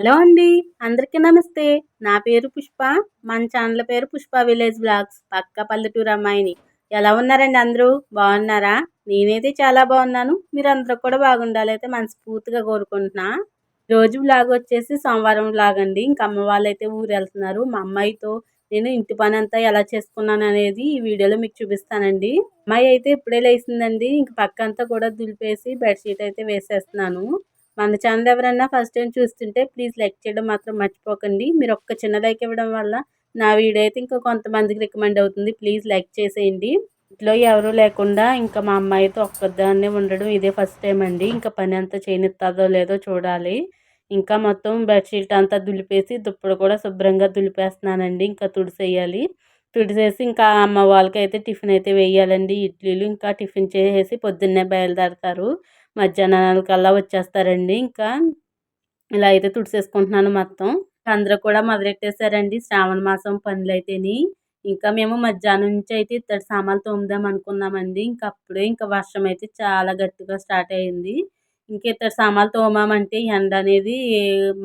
Hello అండి అందరికీ నమస్తే. నా పేరు పుష్ప మన ఛానల్ పేరు పుష్ప విలేజ్ బ్లాగ్స్ పక్క పల్లెటూరు అమ్మాయిని. ఎలా ఉన్నారండి అందరూ? బాగున్నారా? నేనైతే చాలా బాగున్నాను. మీరు అందరూ కూడా బాగుండాలి అయితే మనస్ఫూర్తిగా కోరుకుంటున్నా. రోజు బ్లాగ్ వచ్చేసి సోమవారం బ్లాగ్ అండి. ఇంకా అమ్మ వాళ్ళు అయితే ఊరు వెళ్తున్నారు మా అమ్మాయితో నేను ఇంటి పని అంతా ఎలా చేసుకున్నాను అనేది ఈ వీడియోలో మీకు చూపిస్తానండి. అమ్మాయి అయితే ఇప్పుడే లేచిందండి. ఇంక పక్క అంతా కూడా దులిపేసి బెడ్షీట్ అయితే వేసేస్తున్నాను. మన ఛానల్ ఎవరైనా ఫస్ట్ టైం చూస్తుంటే ప్లీజ్ లైక్ చేయడం మాత్రం మర్చిపోకండి. మీరు ఒక్క చిన్న లైక్ ఇవ్వడం వల్ల నా వీడియో అయితే ఇంకా కొంతమందికి రికమెండ్ అవుతుంది. ప్లీజ్ లైక్ చేసేయండి. ఇంట్లో ఎవరు లేకుండా ఇంకా మా అమ్మాయితో ఒక్కదాన్నే ఉండడం ఇదే ఫస్ట్ టైం అండి. ఇంకా పని అంతా చేయనిస్తుందో లేదో చూడాలి. ఇంకా మొత్తం బెడ్షీట్ అంతా దులిపేసి దుప్పడు కూడా శుభ్రంగా దులిపేస్తున్నానండి. ఇంకా తుడిసేయాలి. తుడిసేసి ఇంకా అమ్మ వాళ్ళకి అయితే టిఫిన్ అయితే వేయాలండి. ఇడ్లీలు ఇంకా టిఫిన్ చేసేసి పొద్దున్నే బయలుదేరతారు. మధ్యాహ్నానికల్లా వచ్చేస్తారండి. ఇంకా ఇలా అయితే తుడిసేసుకుంటున్నాను మొత్తం. అందరూ కూడా మొదలెట్టేశారండి శ్రావణ మాసం పనులు అయితేని ఇంకా మేము మధ్యాహ్నం నుంచి అయితే ఇత్తడి సామాన్లు తోముదాం అనుకున్నామండి. ఇంకా అప్పుడే ఇంకా వర్షం అయితే చాలా గట్టిగా స్టార్ట్ అయ్యింది ఇంకా ఇత్తడి సామాన్లు తోమామంటే ఎండ అనేది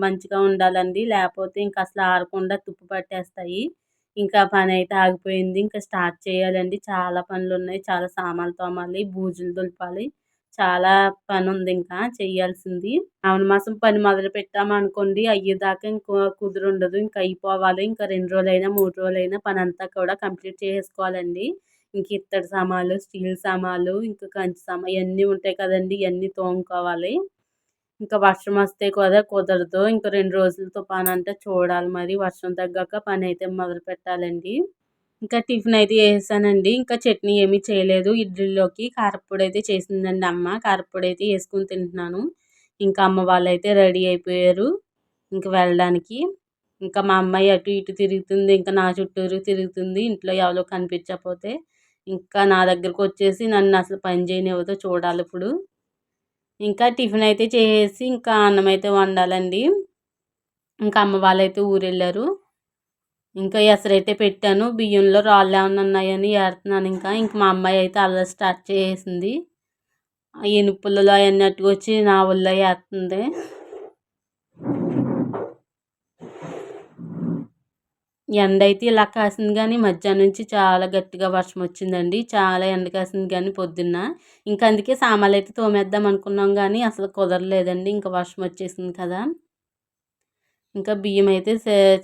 మంచిగా ఉండాలండి. లేకపోతే ఇంకా అసలు ఆరకుండా తుప్పు పట్టేస్తాయి. ఇంకా పని అయితే ఆగిపోయింది. ఇంకా స్టార్ట్ చేయాలండి. చాలా పనులు ఉన్నాయి చాలా సామాన్లు తోమాలి. బూజులు దులపాలి. చాలా పని ఉంది ఇంకా చేయాల్సింది ఆవిడ మాసం పని మొదలు పెట్టామనుకోండి అయ్యేదాకా ఇంకో కుదురుండదు. ఇంకా అయిపోవాలి. ఇంకా రెండు రోజులైనా మూడు రోజులైనా పని అంతా కూడా కంప్లీట్ చేసుకోవాలండి ఇంక ఇత్తడి సామాన్లు స్టీల్ సామాన్లు ఇంకా కంచి సామాన్ ఇవన్నీ ఉంటాయి కదండి. ఇవన్నీ తోముకోవాలి. ఇంకా వర్షం వస్తే కదా కుదరదు. ఇంకా రెండు రోజులతో పని అంటే చూడాలి మరి. వర్షం తగ్గాక పని అయితే మొదలు పెట్టాలండి ఇంకా టిఫిన్ అయితే వేసానండి ఇంకా చట్నీ ఏమీ చేయలేదు. ఇడ్లీలోకి కారప్పొడి అయితే చేసిందండి అమ్మ. కారప్పొడి అయితే వేసుకుని తింటున్నాను. ఇంకా అమ్మ వాళ్ళు అయితే రెడీ అయిపోయారు ఇంకా వెళ్ళడానికి. ఇంకా మా అమ్మాయి అటు ఇటు తిరుగుతుంది. ఇంకా నా చుట్టూరు తిరుగుతుంది. ఇంట్లో ఎవరో కనిపించకపోతే ఇంకా నా దగ్గరకు వచ్చేసి నన్ను అసలు పని చేయనివ్వదో చూడాలి ఇప్పుడు. ఇంకా టిఫిన్ అయితే చేసేసి ఇంకా అన్నం అయితే వండాలండి. ఇంకా అమ్మ వాళ్ళైతే ఊరు వెళ్ళారు ఇంకా ఎసరైతే పెట్టాను బియ్యంలో రాళ్ళు ఏమైనా ఉన్నాయని ఏడుతున్నాను ఇంకా. ఇంక మా అమ్మాయి అయితే అలా స్టార్ట్ చేసేసింది ఇనుపులలో అవన్నీ అట్టుకొచ్చి నా ఒళ్ళో వేస్తుంది ఎండ అయితే ఇలా కాసింది కానీ మధ్యాహ్నం నుంచి చాలా గట్టిగా వర్షం వచ్చిందండి. చాలా ఎండ కాసింది కానీ పొద్దున్న. ఇంకా అందుకే సామాన్లు అయితే తోమేద్దాం అనుకున్నాం కానీ అసలు కుదరలేదండి. ఇంకా వర్షం వచ్చేసింది కదా. ఇంకా బియ్యం అయితే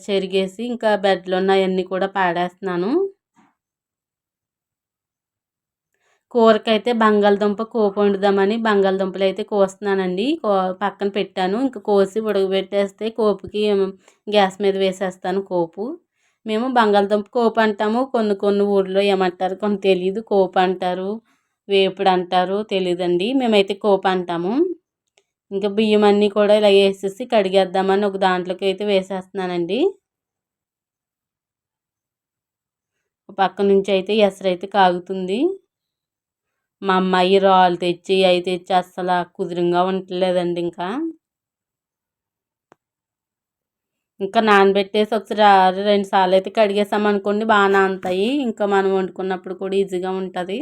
చెరిగేసి ఇంకా బెడ్లో ఉన్నవన్నీ కూడా పాడేస్తున్నాను. కూరకైతే బంగాళదుంప కోపు వండుదామని బంగాళదుంపలు అయితే కోస్తున్నానండి. కో పక్కన పెట్టాను. ఇంకా కోసి ఉడకబెట్టేస్తే కోపుకి గ్యాస్ మీద వేసేస్తాను కోపు. మేము బంగాళదుంప కోపు అంటాము. కొన్ని కొన్ని ఊర్లో ఏమంటారు? కొన్ని తెలియదు కోపు అంటారు. వేపుడు అంటారు. తెలియదండి మేమైతే కోపు అంటాము. ఇంకా బియ్యం అన్నీ కూడా ఇలా వేసేసి కడిగేద్దామని ఒక దాంట్లోకి అయితే వేసేస్తున్నానండి. పక్క నుంచి అయితే ఎసరైతే కాగుతుంది. మా అమ్మాయి రాళ్ళు తెచ్చి అవి తెచ్చి అస్సలు కుదురంగా ఉండలేదండి ఇంకా. ఇంకా నానబెట్టేసి ఒకసారి రెండు సార్లు అయితే కడిగేసామనుకోండి బాగా నానుతాయి ఇంకా మనం వండుకున్నప్పుడు కూడా ఈజీగా ఉంటుంది.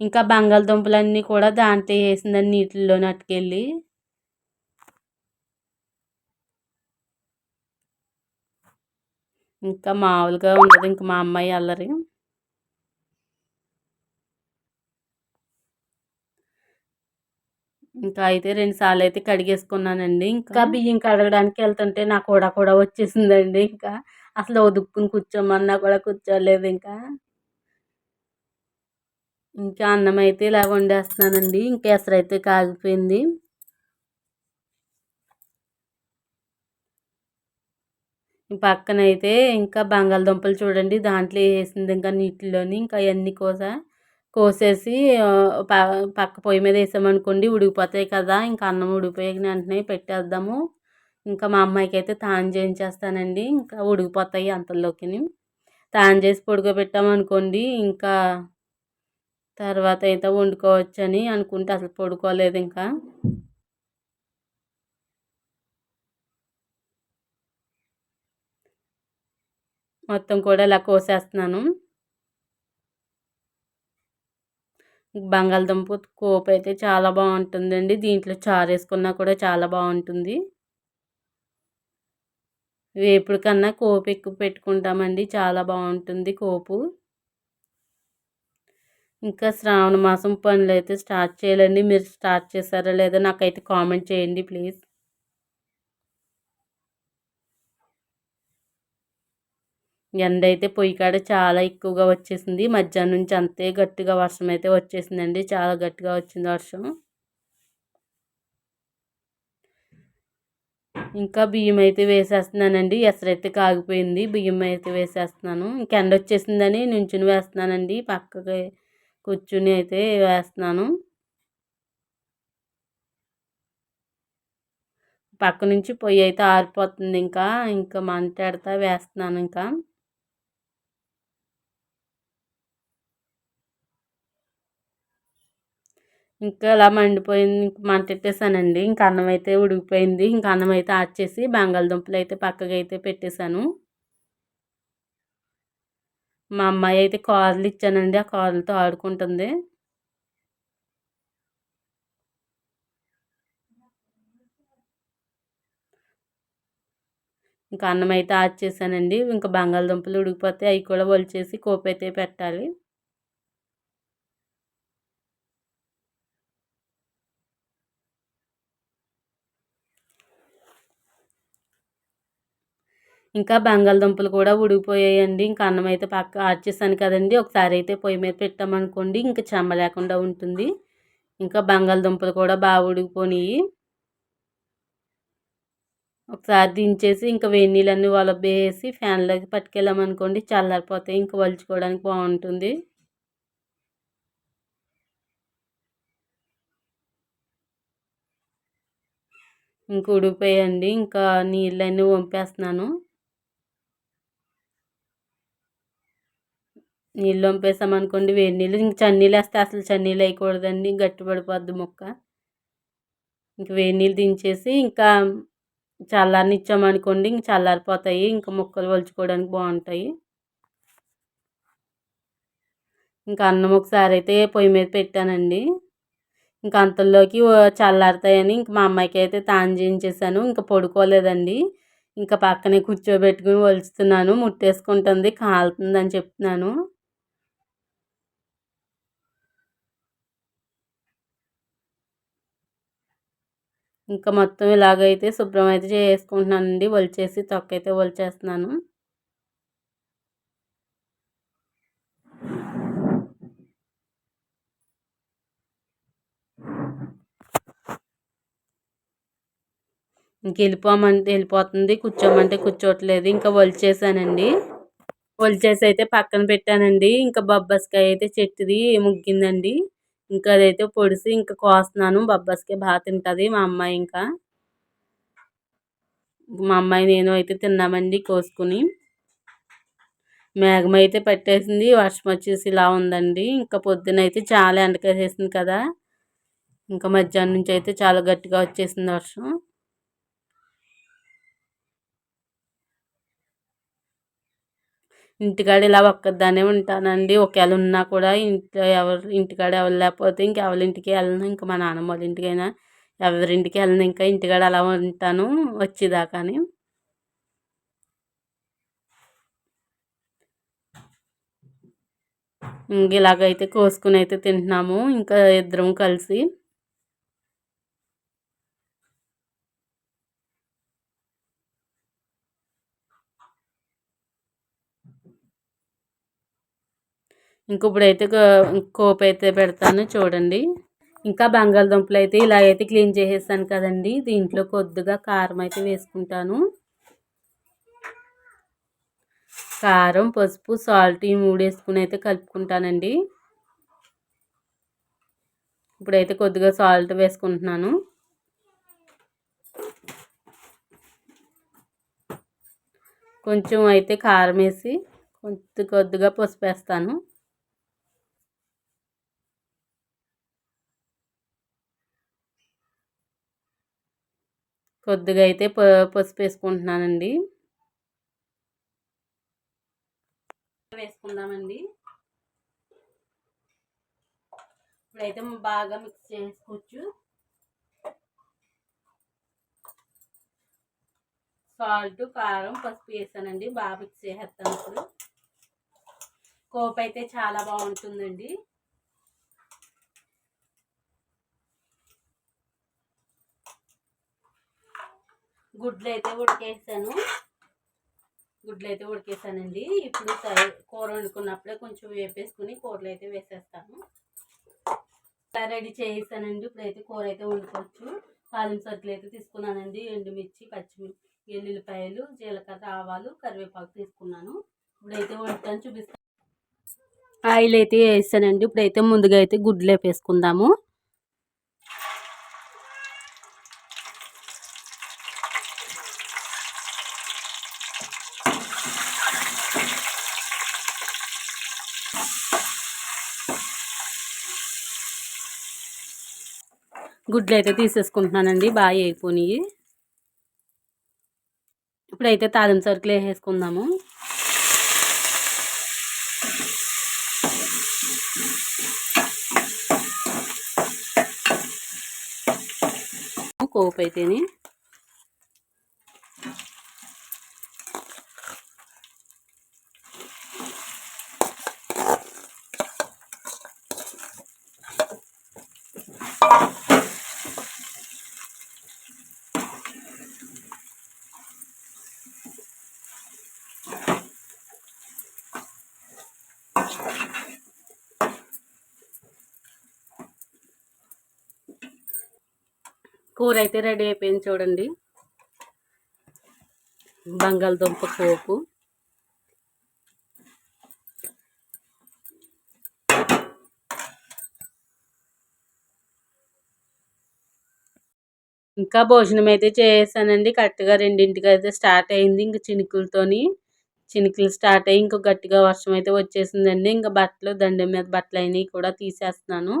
ఇంకా బంగాళదుంపలన్నీ కూడా దాంట్లో వేసిందని నీటిల్లో అట్టుకెళ్ళి ఇంకా మామూలుగా ఉండదు ఇంకా మా అమ్మాయి అల్లరి. ఇంకా అయితే రెండు సార్లు అయితే కడిగేసుకున్నానండి ఇంకా బియ్యం కడగడానికి వెళ్తుంటే నా కూడా కూడా వచ్చేసిందండి ఇంకా. అసలు ఒదుక్కుని కూర్చోమన్నా కూడా కూర్చోలేదు ఇంకా. ఇంకా అన్నం అయితే ఇలా వండేస్తున్నానండి. ఇంకా ఎసరైతే కాగిపోయింది. పక్కన అయితే ఇంకా బంగాళదుంపలు చూడండి. దాంట్లో వేసింది ఇంకా నీటిలోని ఇంకా అవన్నీ కోస కోసేసి పక్క పొయ్యి మీద వేసామనుకోండి ఉడికిపోతాయి కదా. ఇంకా అన్నం ఉడికిపోయాక వెంటనే పెట్టేద్దాము. ఇంకా మా అమ్మాయికి అయితే తాను చేయించేస్తానండి. ఇంకా ఉడికిపోతాయి అంతలోకి తాను చేసి పొడుకోబెట్టామనుకోండి ఇంకా తర్వాత అయితే వండుకోవచ్చని అనుకుంటే అసలు పడుకోలేదు ఇంకా. మొత్తం కూడా ఇలా కోసేస్తున్నాను. బంగాళదుంప కోపు అయితే చాలా బాగుంటుందండి. దీంట్లో చారు వేసుకున్నా కూడా చాలా బాగుంటుంది. వేపుడు కన్నా కోపు ఎక్కువ పెట్టుకుంటామండి. చాలా బాగుంటుంది కోపు. ఇంకా శ్రావణ మాసం పనులు అయితే స్టార్ట్ చేయాలండి. మీరు స్టార్ట్ చేశారా లేదా నాకైతే కామెంట్ చేయండి ప్లీజ్. ఎండ అయితే పొయ్యి కాడ చాలా ఎక్కువగా వచ్చేసింది. మధ్యాహ్నం నుంచి అంతే గట్టిగా వర్షం అయితే వచ్చేసిందండి. చాలా గట్టిగా వచ్చింది వర్షం. ఇంకా బియ్యం అయితే వేసేస్తున్నానండి. ఎసరైతే కాగిపోయింది. బియ్యం అయితే వేసేస్తున్నాను. ఇంకా ఎండ వచ్చేసిందని నుంచుని వేస్తున్నానండి. పక్కకి కూర్చుని అయితే వేస్తున్నాను. పక్క నుంచి పొయ్యి అయితే ఆరిపోతుంది ఇంకా. ఇంకా మంటెడతా వేస్తున్నాను ఇంకా. ఇంకా ఇలా మండిపోయింది. మంట పెట్టేశానండి ఇంకా అన్నం అయితే ఉడికిపోయింది. ఇంకా అన్నం అయితే ఆచేసి బంగాళదుంపలు అయితే పక్కగా అయితే పెట్టేశాను. మా అమ్మాయి అయితే కార్లు ఇచ్చానండి. ఆ కార్లతో ఆడుకుంటుంది. ఇంకా అన్నం అయితే ఆచేసానండి. ఇంకా బంగాళదుంపలు ఉడికిపోతే అవి కూడా వలిచేసి కోపైతే అయితే పెట్టాలి. ఇంకా బంగాళదుంపలు కూడా ఉడికిపోయాయండి. ఇంకా అన్నం అయితే పక్క ఆర్చేసాను కదండి. ఒకసారి అయితే పొయ్యి మీద పెట్టామనుకోండి ఇంకా చెమ్మ లేకుండా ఉంటుంది. ఇంకా బంగాళదుంపలు కూడా బాగా ఉడికిపోయినాయి ఒకసారి దించేసి ఇంకా వేడి నీళ్ళన్నీ వలబేసి ఫ్యాన్లోకి పట్టుకెళ్ళామనుకోండి చల్లారిపోతాయి ఇంకా వలుచుకోవడానికి బాగుంటుంది. ఇంక ఉడికిపోయండి ఇంకా నీళ్ళన్నీ వంపేస్తున్నాను. నీళ్ళు వంపేసామనుకోండి వేడి నీళ్ళు. ఇంక చన్నీళ్ళు వేస్తే అసలు చన్నీళ్ళు వేయకూడదండి గట్టిపడిపోద్ది ముక్క. ఇంక వేడి నీళ్ళు దించేసి ఇంకా చల్లారనిచ్చామనుకోండి ఇంక చల్లారిపోతాయి. ఇంకా ముక్కలు వలుచుకోవడానికి బాగుంటాయి. ఇంకా అన్నం ఒకసారి అయితే పొయ్యి మీద పెట్టానండి. ఇంకా అంతల్లోకి చల్లారుతాయని ఇంక మా అమ్మాయికి అయితే తాను చేయించేసాను ఇంకా పడుకోలేదండి. ఇంకా పక్కనే కూర్చోబెట్టుకుని వలుస్తున్నాను. ముట్టేసుకుంటుంది కాలుతుందని చెప్తున్నాను. ఇంకా మొత్తం ఇలాగైతే శుభ్రం అయితే చేసుకుంటున్నానండి. వలిచేసి తొక్కైతే వలిచేస్తున్నాను. ఇంక వెళ్ళిపోమంటే వెళ్ళిపోతుంది. కూర్చోమంటే కూర్చోట్లేదు ఇంకా వలిచేసానండి. వలిచేసి అయితే పక్కన పెట్టానండి. ఇంకా బొబ్బస్కాయ అయితే చెట్టుది ముగ్గిందండి. ఇంకా అదైతే పొడిసి ఇంకా కోస్తున్నాను. బొబ్బస్కాయ బాగా తింటుంది మా అమ్మాయి ఇంకా. మా అమ్మాయి నేను అయితే తిన్నామండి కోసుకుని. మేఘం అయితే పట్టేసింది. వర్షం వచ్చేసి ఇలా ఉందండి. ఇంకా పొద్దున అయితే చాలా ఎండకేసేసింది కదా. ఇంకా మధ్యాహ్నం నుంచి అయితే చాలా గట్టిగా వచ్చేసింది వర్షం. ఇంటికాడ ఇలా ఒక్కదానే ఉంటానండి. ఒకవేళ ఉన్నా కూడా ఇంట్లో ఎవరు ఇంటికాడ ఎవరు లేకపోతే ఇంకెవరి ఇంటికి వెళ్ళను. ఇంకా మా నాన్నమ్మ వాళ్ళ ఇంటికైనా ఎవరింటికి వెళ్ళను. ఇంకా ఇంటికాడ అలా ఉంటాను వచ్చేదాకాని. ఇంక ఇలాగైతే కోసుకుని అయితే తింటున్నాము. ఇంకా ఇద్దరం కలిసి ఇంక ఇప్పుడైతే అయితే పెడతాను చూడండి. ఇంకా బంగాళదుంపలు అయితే ఇలా అయితే క్లీన్ చేసేసాను కదండి. దీంట్లో కొద్దిగా కారం అయితే వేసుకుంటాను. కారం పసుపు సాల్ట్ ఈ మూడు వేసుకుని అయితే కలుపుకుంటానండి. ఇప్పుడైతే కొద్దిగా సాల్ట్ వేసుకుంటున్నాను. కొంచెం అయితే కారం వేసి కొద్ది కొద్దిగా పసుపు వేస్తాను. కొద్దిగా అయితే పసుపు వేసుకుంటున్నానండి వేసుకుందామండి. ఇప్పుడైతే బాగా మిక్స్ చేసుకోవచ్చు. సాల్ట్ కారం పసుపు వేసానండి. బాగా మిక్స్ చేసేస్తాను ఇప్పుడు. కోప్ అయితే చాలా బాగుంటుందండి. గుడ్లు అయితే ఉడికేసాను. గుడ్లు అయితే ఉడికేసానండి. ఇప్పుడు కూర వండుకున్నప్పుడే కొంచెం వేపేసుకుని కూరలు అయితే వేసేస్తాను రెడీ చేసానండి ఇప్పుడైతే కూర అయితే వండుకోవచ్చు. తాలింపు సరుకులు అయితే తీసుకున్నానండి. ఎండుమిర్చి పచ్చిమిర్చి ఎల్లుల్లిపాయలు జీలకర్ర ఆవాలు కరివేపాకు తీసుకున్నాను. ఇప్పుడైతే వండుతాను చూపిస్తాను. ఆయిల్ అయితే వేసానండి. ఇప్పుడైతే ముందుగా అయితే గుడ్లు వేపేసుకుందాము. గుడ్లు అయితే తీసేసుకుంటున్నానండి బాగా వేయిపోయి ఇప్పుడైతే తాజం సరుకులు వేసేసుకుందాము. కోపు అయితేనే కూర అయితే రెడీ అయిపోయింది చూడండి. బంగాళదుంప పోపు ఇంకా భోజనం అయితే చేసానండి. కరెక్ట్గా రెండింటికి అయితే స్టార్ట్ అయింది ఇంక చినుకులతోని. చినుకులు స్టార్ట్ అయ్యి ఇంకా గట్టిగా వర్షం అయితే వచ్చేసిందండి. ఇంకా బట్టలు దండం మీద బట్టలు అయినవి కూడా తీసేస్తున్నాను.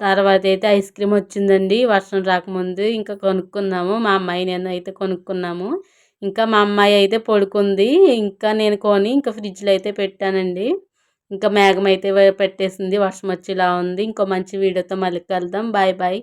తర్వాత అయితే ఐస్ క్రీమ్ వచ్చిందండి. వర్షం రాకముందు ఇంకా కొనుక్కున్నాము. మా అమ్మాయి నేను అయితే కొనుక్కున్నాము. ఇంకా మా అమ్మాయి అయితే పడుకుంది. ఇంకా నేను కొని ఇంకా ఫ్రిడ్జ్లో అయితే పెట్టానండి. ఇంకా మేఘం అయితే పెట్టేసింది. వర్షం వచ్చేలా ఉంది. ఇంకో మంచి వీడియోతో మళ్ళీ కలుద్దాం. Bye bye.